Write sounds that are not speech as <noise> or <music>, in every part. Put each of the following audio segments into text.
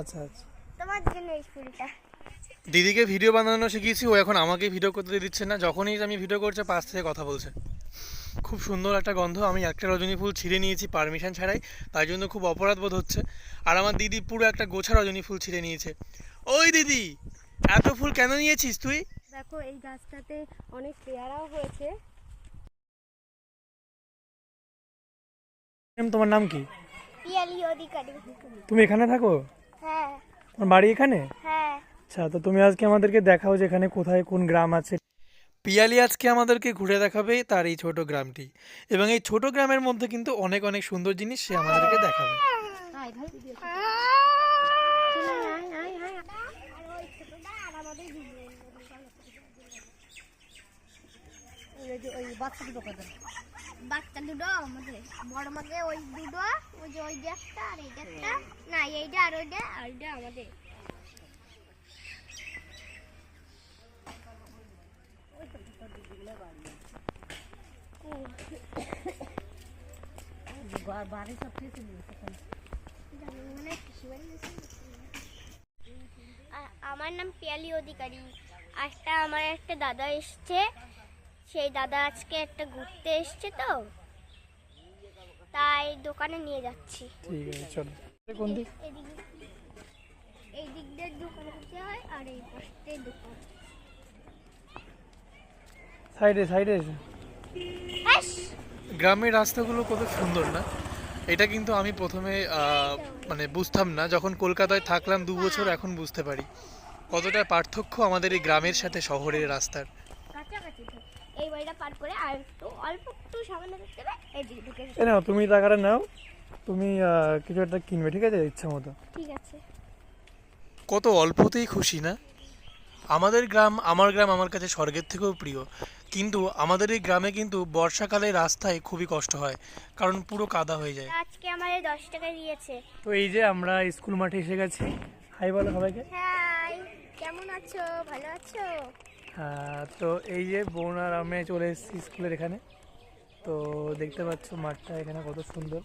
আচ্ছা আচ্ছা। তোমার জন্য এই ফুলটা। দিদিকে ভিডিও বানানো শিখিয়েছি ও এখন আমাকে ভিডিও করতে দিচ্ছে না। যখনই আমি ভিডিও করছে পাশ থেকে কথা বলছে। খুব সুন্দর একটা গন্ধ। আমি একটা রজনী ফুল ছিঁড়ে নিয়েছি পারমিশন ছাড়াই। তাই জন্য খুব অপরাধ বোধ হচ্ছে। আর আমার দিদি পুরো একটা গোছা রজনী ফুল ছিঁড়ে নিয়েছে। ওই দিদি এত ফুল কেন নিয়েছিস তুই? দেখো এই গাছটাতে অনেক পেয়ারাও হয়েছে। ম্যাম, তোমার নাম কি? পিয়ালি অধিকারী। তুমি এখানে থাকো? হ্যাঁ। তোমার বাড়ি এখানে? হ্যাঁ। আচ্ছা তো তুমি আজকে আমাদেরকে দেখাও যে এখানে কোথায় কোন গ্রাম আছে। পিয়ালি আজকে আমাদেরকে ঘুরে দেখাবে তার এই ছোট গ্রামটি। এবং এই ছোট গ্রামের মধ্যে কিন্তু অনেক অনেক সুন্দর জিনিস সে আমাদেরকে দেখাবে। বাচ্চা দুটো, আমাদের বড় মাকে ওই দুটো, ওই যে ওই একটা আর এইটা একটা না, এইটা আর ওইটা আর ওইটা আমাদের। আমার নাম পিয়ালি অধিকারী। একটা আমার একটা দাদা এসছে। সেই দাদা আজকে একটা ঘুরতে এসছে তো তাই দোকানে নিয়ে যাচ্ছি। ঠিক আছে চলো। কোন দিক? এই দিক দিয়ে দোকান হতে হয় আর এই পাশে দোকান। সাইডে সাইডে! গ্রামের রাস্তাগুলো কত সুন্দর না? এটা কিন্তু আমি প্রথমে মানে বুঝতাম না যখন কলকাতায় থাকলাম দু বছর এখন বুঝতে পারি। কতটা পার্থক্য আমাদের এই গ্রামের সাথে শহরের রাস্তার। এই বাড়িটা পার করে আর একটু অল্প একটু সামান্য দেখতে এই ঢুকে নাও তুমি টাকাটা নাও তুমি আহ, কিছু একটা কিনবে ঠিক আছে? ইচ্ছা মতো। ঠিক আছে। কত অল্পতেই খুশি না? আমাদের গ্রাম আমার গ্রাম আমার কাছে স্বর্গের থেকেও প্রিয়। কিন্তু আমাদের এই গ্রামে কিন্তু বর্ষাকালে রাস্তায় খুবই কষ্ট হয় কারণ পুরো কাদা হয়ে যায়। আজকে আমাদের দশ টাকা দিয়েছে। তো এই যে আমরা স্কুল মাঠে এসে গেছি। হাই বলো সবাইকে। হাই। কেমন আছো? ভালো আছো? হ্যাঁ, তো এই যে বোন আর আমি চলে এসেছি স্কুলের এখানে। তো দেখতে পাচ্ছ মাঠটা এখানে কত সুন্দর।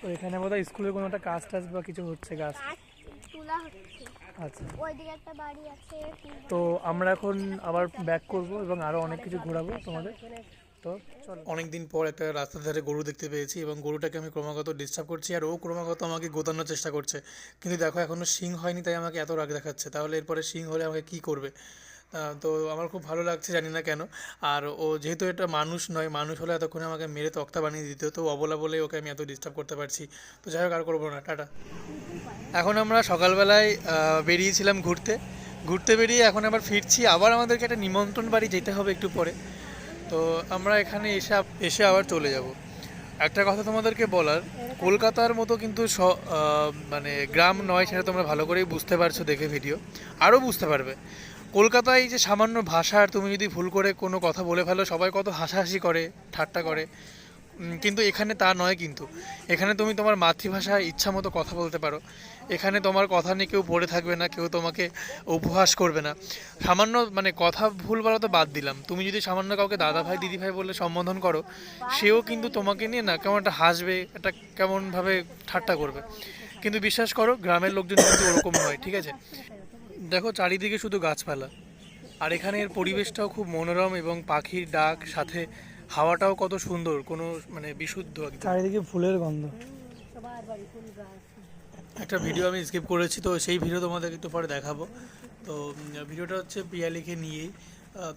তো এখানে বোধহয় স্কুলের কোনো একটা কাজ টাজ বা কিছু হচ্ছে গাছ। আচ্ছা। তো আমরা এখন আবার ব্যাক করব এবং আরও অনেক কিছু ঘোরাবো তোমাদের। তো অনেকদিন পর একটা রাস্তার ধারে গরু দেখতে পেয়েছি এবং গরুটাকে আমি ক্রমাগত ডিস্টার্ব করছি আর ও ক্রমাগত আমাকে গোতানোর চেষ্টা করছে। কিন্তু দেখো এখনও শিং হয়নি, তাই আমাকে এত রাগ দেখাচ্ছে। তাহলে এরপরে শিং হলে আমাকে কি করবে? তো আমার খুব ভালো লাগছে, জানি না কেন। আর ও যেহেতু এটা মানুষ নয়, মানুষ হলে এতক্ষণে আমাকে মেরে তক্তা বানিয়ে দিত, তো অবলা বলে ওকে আমি এত ডিস্টার্ব করতে পারছি। তো যাই হোক, আর করব না, টাটা। এখন আমরা সকালবেলায় বেরিয়েছিলাম ঘুরতে। ঘুরতে বেরিয়ে এখন আবার ফিরছি। আবার আমাদেরকে একটা নিমন্ত্রণ বাড়ি যেতে হবে একটু পরে। তো আমরা এখানে এসে এসে আবার চলে যাব। একটা কথা তোমাদেরকে বলার, কলকাতার মতো কিন্তু মানে গ্রাম নয় সেটা তোমরা ভালো করেই বুঝতে পারছ দেখে ভিডিও আরও বুঝতে পারবে। কলকাতায় যে সামান্য ভাষার তুমি যদি ভুল করে কোনো কথা বলে ফেলো, সবাই কত হাসাহাসি করে, ঠাট্টা করে। কিন্তু এখানে তা নয় কিন্তু। এখানে তুমি তোমার মাতৃভাষায় ইচ্ছা মতো কথা বলতে পারো। এখানে তোমার কথা নিয়ে কেউ পড়ে থাকবে না, কেউ তোমাকে উপহাস করবে না। সামান্য মানে কথা ভুল বলা তো বাদ দিলাম। তুমি যদি সামান্য কাউকে দাদা ভাই দিদি ভাই বলে সম্বোধন করো, সেও কিন্তু তোমাকে নিয়ে না কেমন একটা হাসবে, একটা কেমনভাবে ঠাট্টা করবে। কিন্তু বিশ্বাস করো, গ্রামের লোকজন কিন্তু ওরকম হয় ঠিক আছে? দেখো, চারিদিকে শুধু গাছপালা। আর এখানের পরিবেশটাও খুব মনোরম এবং পাখির ডাক, সাথে হাওয়াটাও কত সুন্দর, কোনো মানে বিশুদ্ধ চারিদিকে ফুলের গন্ধ। একটা ভিডিও আমি স্কিপ করেছি তো সেই ভিডিও তোমাদের একটু পরে দেখাবো। তো ভিডিওটা হচ্ছে পিয়ালিকে নিয়েই।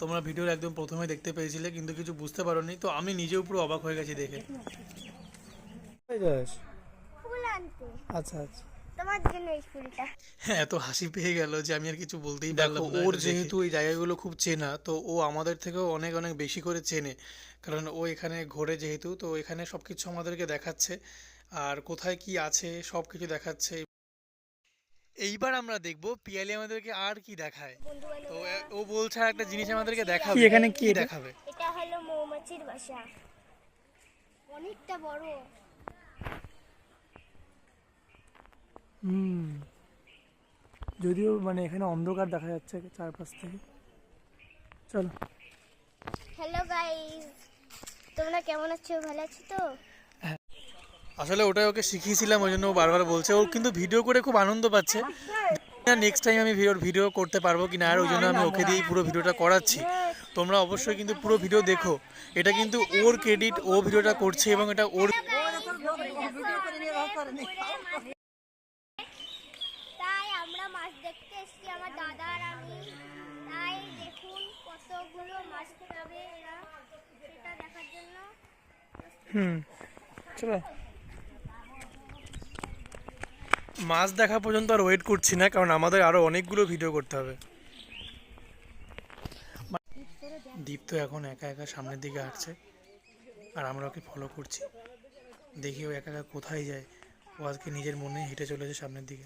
তোমরা ভিডিওর একদম প্রথমে দেখতে পেয়েছিলে কিন্তু কিছু বুঝতে পারোনি তো আমি নিজেও পুরো অবাক হয়ে গেছি দেখে। আচ্ছা আচ্ছা। তোমার জন্য এই হ্যাঁ এত হাসি পেয়ে গেল যে আমি আর কিছু বলতেই পারলাম না ওর যেহেতু এই জায়গাগুলো খুব চেনা তো ও আমাদের থেকেও অনেক অনেক বেশি করে চেনে। কারণ ও এখানে ঘোরে যেহেতু তো এখানে সব কিছু আমাদেরকে দেখাচ্ছে। আর কোথায় কি আছে সব কিছু দেখাচ্ছে। এইবার আমরা দেখব পিয়ালি আমাদেরকে আর কি দেখায়। তো ও বলছে আর একটা জিনিস আমাদেরকে দেখাবে। এখানে কি দেখাবে? এটা হলো মৌমাছির বাসা। অনেকটা বড়। হুম। যদিও মানে এখানে অন্ধকার দেখা যাচ্ছে চারপাশ থেকে। চলো। হ্যালো গাইস তোমরা কেমন আছো? ভালো আছো তো? আসলে ওটাই ওকে শিখিয়েছিলাম ওই জন্য ও বারবার বলছে। ও কিন্তু ভিডিও করে খুব আনন্দ পাচ্ছে। নেক্সট টাইম আমি ভিডিও ভিডিও করতে পারব কি না আর ওই জন্য আমি ওকে দিয়েই পুরো ভিডিওটা করাচ্ছি। তোমরা অবশ্যই কিন্তু পুরো ভিডিও দেখো। এটা কিন্তু ওর ক্রেডিট ও ভিডিওটা করছে এবং এটা ওর তাই আমরা মাছ দেখতে এসেছি আমার দাদা আর আমি। তাই দেখুন কতগুলো মাছ খাবে এরা। সেটা দেখার জন্য হুম চলো। মাছ দেখা পর্যন্ত আর ওয়েট করছি না কারণ আমাদের আরও অনেকগুলো ভিডিও করতে হবে। দীপ তো এখন একা একা সামনের দিকে হাঁটছে আর আমরা ওকে ফলো করছি। দেখি ও একা একা কোথায় যায় ও আজকে নিজের মনে হেঁটে চলেছে সামনের দিকে।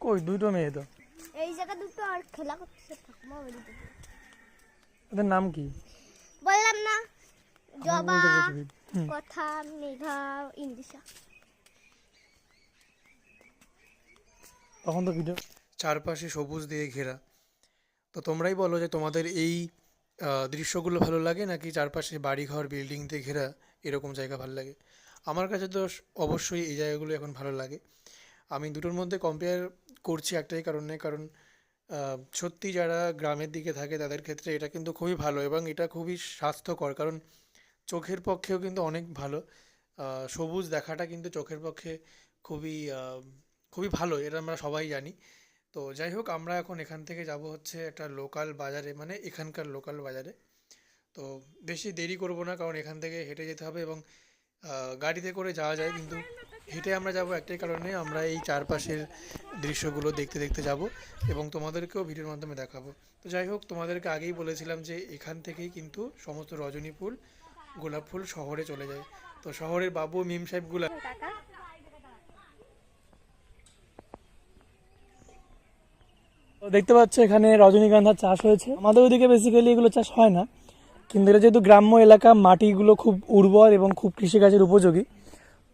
কই দুটো মেয়ে তো? এই জায়গা দুটো আর খেলা করতেছে ওদের নাম কি? বললাম না জবা। কথা মেঘা তখন তো ভিডিও চারপাশে সবুজ দিয়ে ঘেরা। তো তোমরাই বলো যে তোমাদের এই দৃশ্যগুলো ভালো লাগে নাকি চারপাশে বাড়িঘর বিল্ডিং দিয়ে ঘেরা এরকম জায়গা ভালো লাগে? আমার কাছে তো অবশ্যই এই জায়গাগুলো এখন ভালো লাগে। আমি দুটোর মধ্যে কম্পেয়ার করছি একটাই কারণে কারণ সত্যি যারা গ্রামের দিকে থাকে তাদের ক্ষেত্রে এটা কিন্তু খুবই ভালো এবং এটা খুবই স্বাস্থ্যকর। কারণ চোখের পক্ষেও কিন্তু অনেক ভালো। সবুজ দেখাটা কিন্তু চোখের পক্ষে খুবই খুবই ভালো, এটা আমরা সবাই জানি। তো যাই হোক, আমরা এখন এখান থেকে যাব হচ্ছে একটা লোকাল বাজারে মানে এখানকার লোকাল বাজারে। তো বেশি দেরি করব না, কারণ এখান থেকে হেঁটে যেতে হবে এবং গাড়িতে করে যাওয়া যায়, কিন্তু হেঁটে আমরা যাব একটাই কারণে, আমরা এই চারপাশের দৃশ্যগুলো দেখতে দেখতে যাব এবং তোমাদেরকেও ভিডিওর মাধ্যমে দেখাবো। তো যাই হোক, তোমাদেরকে আগেই বলেছিলাম যে এখান থেকেই কিন্তু সমস্ত রজনী ফুল গোলাপ ফুল শহরে চলে যায়। তো শহরের বাবু মিম সাহেবগুলা টাকা তো দেখতে পাচ্ছ এখানে রজনীগন্ধার চাষ হয়েছে। আমাদের ওইদিকে বেসিক্যালি এগুলো চাষ হয় না। কিন্তু এটা যেহেতু গ্রাম্য এলাকা মাটিগুলো খুব উর্বর এবং খুব কৃষিকাজের উপযোগী।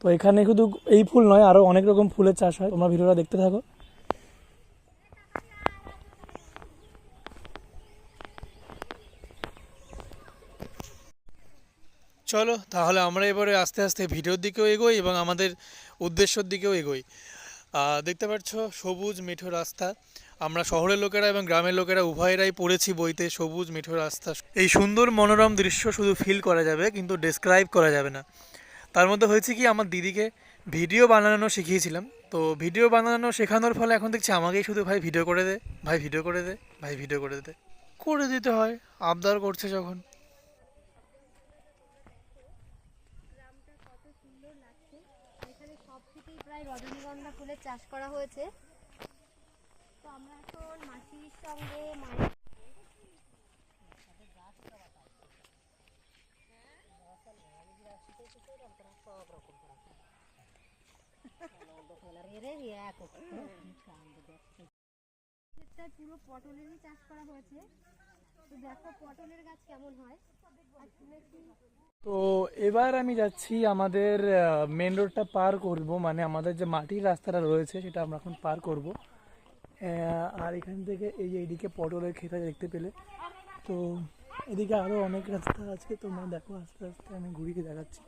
তো এখানে শুধু এই ফুল নয় আরও অনেক রকম ফুলের চাষ হয়। তোমরা ভিডিওটা দেখতে থাকো। চলো, তাহলে আমরা এবারে আস্তে আস্তে ভিডিওর দিকেও এগোই এবং আমাদের উদ্দেশ্যর দিকেও এগোই। দেখতে পাচ্ছ, সবুজ মেঠো রাস্তা। আমরা শহরের লোকেরা এবং গ্রামের লোকেরা উভয়েরাই পড়েছি বইতে সবুজ মেঠো রাস্তা। এই সুন্দর মনোরম দৃশ্য শুধু ফিল করা যাবে, কিন্তু ডেসক্রাইব করা যাবে না। তার মধ্যে হয়েছে কি, আমার দিদিকে ভিডিও বানানো শিখিয়েছিলাম। তো ভিডিও বানানো শেখানোর ফলে এখন দেখছি আমাকেই শুধু ভাই ভিডিও করে দে, ভাই ভিডিও করে দে, ভাই ভিডিও করে দে। করে দিতে হয়, আবদার করছে যখন গ্রামটা কত সুন্দর লাগছে এখানে সব থেকেই প্রায় রজনীগন্ধা ফুলের চাষ করা হয়েছে। তো আমরা এখন মাসির সঙ্গে <laughs> পুরো পটলেরই চাষ করা হয়েছে। তো এবার আমি যাচ্ছি আমাদের মেন রোডটা পার করব মানে আমাদের যে মাটির রাস্তাটা রয়েছে সেটা আমরা এখন পার করব। আর এখান থেকে এই যে এইদিকে পটলের খেতা দেখতে পেলে। তো এদিকে আরও অনেক রাস্তা আছে, তোমরা দেখো আস্তে আস্তে আমি ঘুরিয়ে দেখাচ্ছি।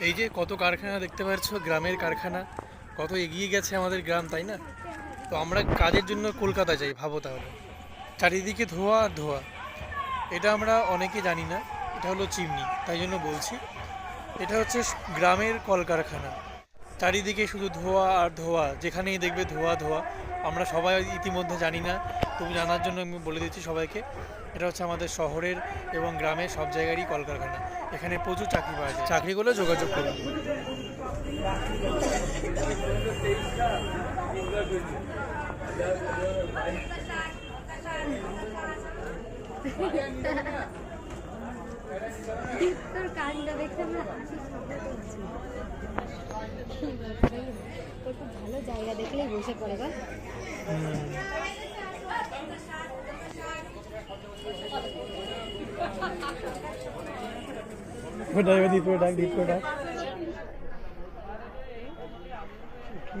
এই যে কত কারখানা দেখতে পাচ্ছ, গ্রামের কারখানা। কত এগিয়ে গেছে আমাদের গ্রাম, তাই না? তো আমরা কাজের জন্য কলকাতা যাই, ভাবো তাহলে। চারিদিকে ধোয়া আর ধোয়া। এটা আমরা অনেকে জানি না, এটা হলো চিমনি, তাই জন্য বলছি। এটা হচ্ছে গ্রামের কলকারখানা। চারিদিকে শুধু ধোয়া আর ধোয়া, যেখানেই দেখবে ধোয়া ধোয়া। আমরা সবাই ইতিমধ্যে জানি না। তুমি জানার জন্য আমি বলে দিচ্ছি সবাইকে এটা হচ্ছে আমাদের শহরের এবং গ্রামের সব জায়গারই কলকারখানা। এখানে প্রচুর চাকরি পাওয়া যায়। চাকরি করলে যোগাযোগ করুন। তোর দেখে হাসি তোর খুব ভালো জায়গা দেখলেই বসে পড়ে বল। ওটা এবার দ্বীপে ডাক দ্বীপে ডাক। কি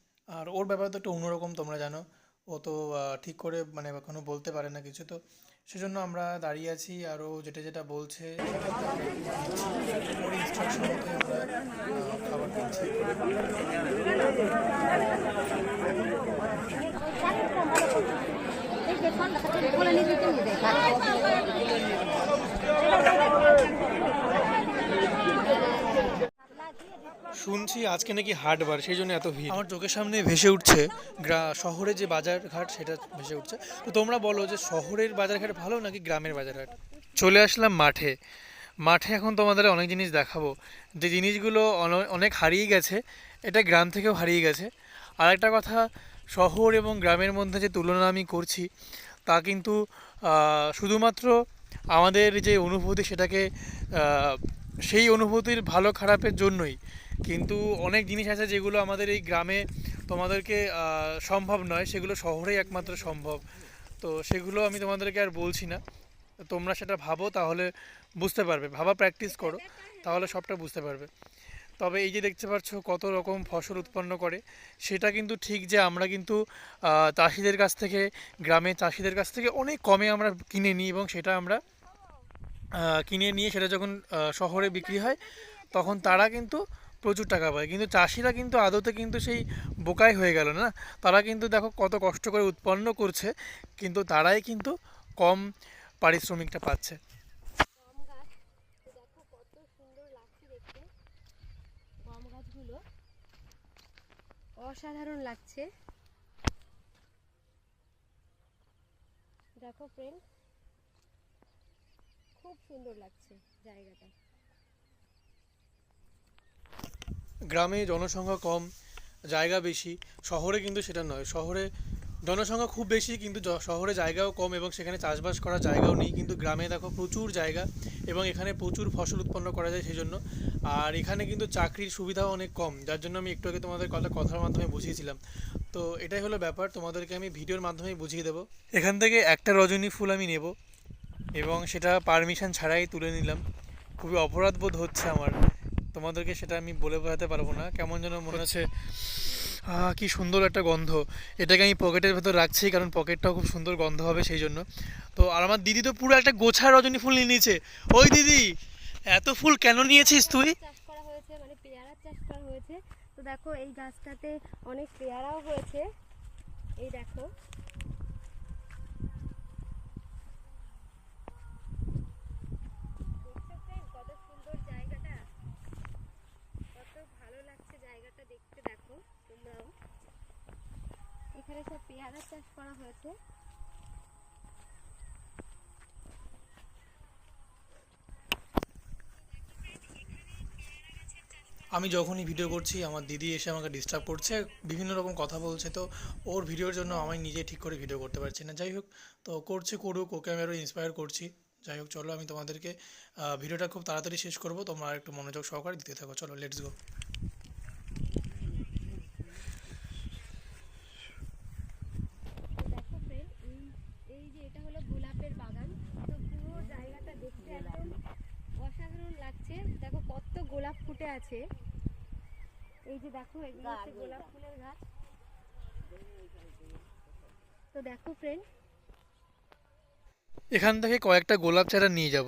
আর ওর ব্যাপার তো একটু অন্যরকম তোমরা জানো। ও তো ঠিক করে মানে এখনও বলতে পারে না কিছু। তো সেজন্য আমরা দাঁড়িয়ে আছি আর ও যেটা যেটা বলছে খাবার শুনছি আজকে নাকি হাটবার সেই জন্য এত ভিড়। আমার চোখের সামনে ভেসে উঠছে গ্রা শহরে যে বাজার ঘাট সেটা ভেসে উঠছে। তো তোমরা বলো যে শহরের বাজার ঘাট ভালো নাকি গ্রামের বাজার ঘাট চলে আসলাম মাঠে। মাঠে এখন তোমাদের অনেক জিনিস দেখাবো। যে জিনিসগুলো অন- অনেক হারিয়ে গেছে এটা গ্রাম থেকেও হারিয়ে গেছে। আর একটা কথা শহর এবং গ্রামের মধ্যে যে তুলনা আমি করছি তা কিন্তু শুধুমাত্র আমাদের যে অনুভূতি সেটাকে সেই অনুভূতির ভালো খারাপের জন্যই। কিন্তু অনেক জিনিস আছে যেগুলো আমাদের এই গ্রামে তোমাদেরকে সম্ভব নয়। সেগুলো শহরেই একমাত্র সম্ভব। তো সেগুলো আমি তোমাদেরকে আর বলছি না। তোমরা সেটা ভাবো, তাহলে বুঝতে পারবে। ভাবা প্র্যাকটিস করো, তাহলে সবটা বুঝতে পারবে। তবে এই যে দেখতে পাচ্ছ কত রকম ফসল উৎপন্ন করে, সেটা কিন্তু ঠিক যে আমরা কিন্তু চাষিদের কাছ থেকে গ্রামে চাষিদের কাছ থেকে অনেক কমে আমরা কিনে নিই এবং সেটা আমরা কিনে নিয়ে সেটা যখন শহরে বিক্রি হয়, তখন তারা কিন্তু প্রচুর টাকা পায়। কিন্তু চাষিরা কিন্তু আদতে কিন্তু সেই বোকাই হয়ে গেল না? তারা কিন্তু দেখো কত কষ্ট করে উৎপন্ন করছে, কিন্তু তারাই কিন্তু কম পারিশ্রমিকটা পাচ্ছে। অসাধারণ লাগছে। দেখো ফ্রেন্ড খুব সুন্দর লাগছে জায়গাটা। গ্রামে জনসংখ্যা কম, জায়গা বেশি, শহরে কিন্তু সেটা নয়। শহরে জনসংখ্যা খুব বেশি, কিন্তু শহরে জায়গাও কম এবং সেখানে চাষবাস করার জায়গাও নেই। কিন্তু গ্রামে দেখো প্রচুর জায়গা এবং এখানে প্রচুর ফসল উৎপন্ন করা যায় সেই জন্য আর এখানে কিন্তু চাকরির সুবিধাও অনেক কম, যার জন্য আমি একটু আগে তোমাদের কথা, কথার মাধ্যমে বুঝিয়েছিলাম। তো এটাই হলো ব্যাপার, তোমাদেরকে আমি ভিডিওর মাধ্যমেই বুঝিয়ে দেবো। এখান থেকে একটা রজনী ফুল আমি নেব এবং সেটা পারমিশন ছাড়াই তুলে নিলাম। খুবই অপরাধ বোধ হচ্ছে আমার। তোমাদেরকে সেটা আমি বলে বোঝাতে পারব না। কেমন যেন মনে হচ্ছে আহ কি সুন্দর একটা গন্ধ। এটাকে আমি পকেটের ভেতর রাখছি কারণ পকেটটাও খুব সুন্দর গন্ধ হবে সেই জন্য। তো আর আমার দিদি তো পুরো একটা গোছা রজনী ফুল নিয়ে নিয়েছে। ওই দিদি এত ফুল কেন নিয়েছিস তুই? চাষ করা হয়েছে মানে পেয়ারা চাষ করা হয়েছে। তো দেখো এই গাছটাতে অনেক পেয়ারাও হয়েছে। এই দেখো দেখছ friend কত সুন্দর জায়গাটা কত ভালো লাগছে জায়গাটা দেখতে দেখো তোমরাও এখানে সব পেয়ারা চাষ করা হয়েছে। আমি যখনই ভিডিও করছি, আমার দিদি এসে আমাকে ডিস্টার্ব করছে, বিভিন্ন রকম কথা বলছে, তো ওর ভিডিওর জন্য আমি নিজে ঠিক করে ভিডিও করতে পারছি না। যাই হোক, তো করছে করুক, ওকে আমি আরও ইন্সপায়ার করছি। যাই হোক, চলো আমি তোমাদেরকে ভিডিওটা খুব তাড়াতাড়ি শেষ করব, তোমরা একটু মনোযোগ সহকারে দিতে থাকো। চলো লেটস গো তো দেখো ফ্রেন্ড এই এই যে এটা হলো গোলাপের বাগান তো পুরো জায়গাটা দেখতে একদম অসাধারণ লাগছে দেখো কত ফুটে আছে। এই যে দেখো এগুলো হচ্ছে গোলাপ ফুলের গাছ। তো দেখো ফ্রেন্ড এখান থেকে কয়েকটা গোলাপ চারা নিয়ে যাব।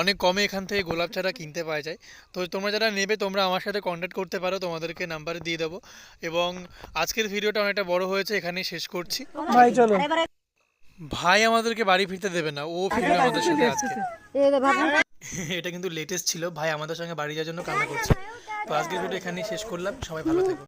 অনেক কমে এখান থেকে গোলাপ চারা কিনতে পাওয়া যায়। তো তোমরা যারা নেবে তোমরা আমার সাথে কন্ট্যাক্ট করতে পারো তোমাদেরকে নাম্বার দিয়ে দেবো। এবং আজকের ভিডিওটা অনেকটা বড় হয়েছে এখানেই শেষ করছি। ভাই চলো। ভাই আমাদেরকে বাড়ি ফিরতে দেবে না ও ফিরবে আমাদের সাথে আজকে। <laughs> এটা কিন্তু লেটেস্ট ছিল। ভাই আমাদের সঙ্গে বাড়ি যাওয়ার জন্য কান্না করছে। তো আজকের ভিডিও এখানেই শেষ করলাম। সবাই ভালো থেকো